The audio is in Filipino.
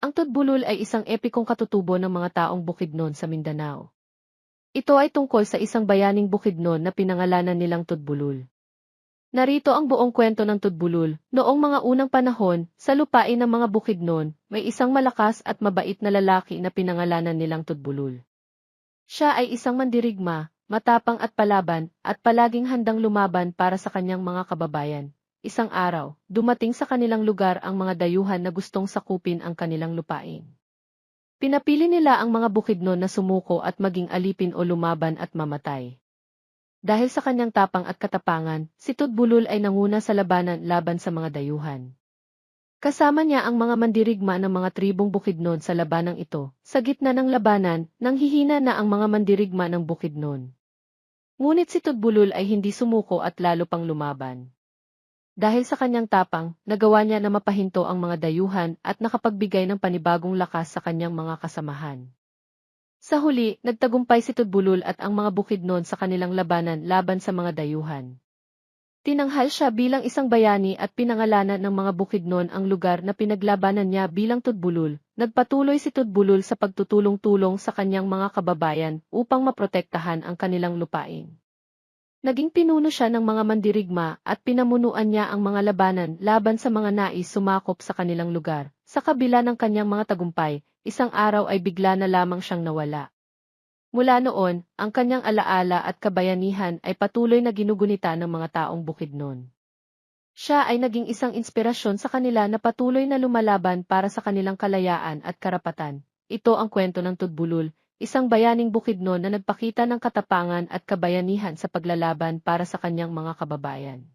Ang Tudbulul ay isang epikong katutubo ng mga taong Bukidnon sa Mindanao. Ito ay tungkol sa isang bayaning Bukidnon na pinangalanan nilang Tudbulul. Narito ang buong kwento ng Tudbulul. Noong mga unang panahon, sa lupain ng mga Bukidnon, may isang malakas at mabait na lalaki na pinangalanan nilang Tudbulul. Siya ay isang mandirigma, matapang at palaban, at palaging handang lumaban para sa kanyang mga kababayan. Isang araw, dumating sa kanilang lugar ang mga dayuhan na gustong sakupin ang kanilang lupain. Pinapili nila ang mga bukidnon na sumuko at maging alipin o lumaban at mamatay. Dahil sa kanyang tapang at katapangan, si Tudbulul ay nanguna sa labanan laban sa mga dayuhan. Kasama niya ang mga mandirigma ng mga tribong Bukidnon sa labanang ito. Sa gitna ng labanan, nanghihina na ang mga mandirigma ng Bukidnon. Ngunit si Tudbulul ay hindi sumuko at lalo pang lumaban. Dahil sa kanyang tapang, nagawa niya na mapahinto ang mga dayuhan at nakapagbigay ng panibagong lakas sa kanyang mga kasamahan. Sa huli, nagtagumpay si Tudbulul at ang mga Bukidnon sa kanilang labanan laban sa mga dayuhan. Tinanghal siya bilang isang bayani at pinangalanan ng mga Bukidnon ang lugar na pinaglabanan niya bilang Tudbulul. Nagpatuloy si Tudbulul sa pagtutulong-tulong sa kanyang mga kababayan upang maprotektahan ang kanilang lupain. Naging pinuno siya ng mga mandirigma at pinamunuan niya ang mga labanan laban sa mga nais sumakop sa kanilang lugar. Sa kabila ng kanyang mga tagumpay, isang araw ay bigla na lamang siyang nawala. Mula noon, ang kanyang alaala at kabayanihan ay patuloy na ginugunita ng mga taong Bukidnon. Siya ay naging isang inspirasyon sa kanila na patuloy na lumalaban para sa kanilang kalayaan at karapatan. Ito ang kwento ng Tudbulul, isang bayaning Bukidnon na nagpakita ng katapangan at kabayanihan sa paglalaban para sa kanyang mga kababayan.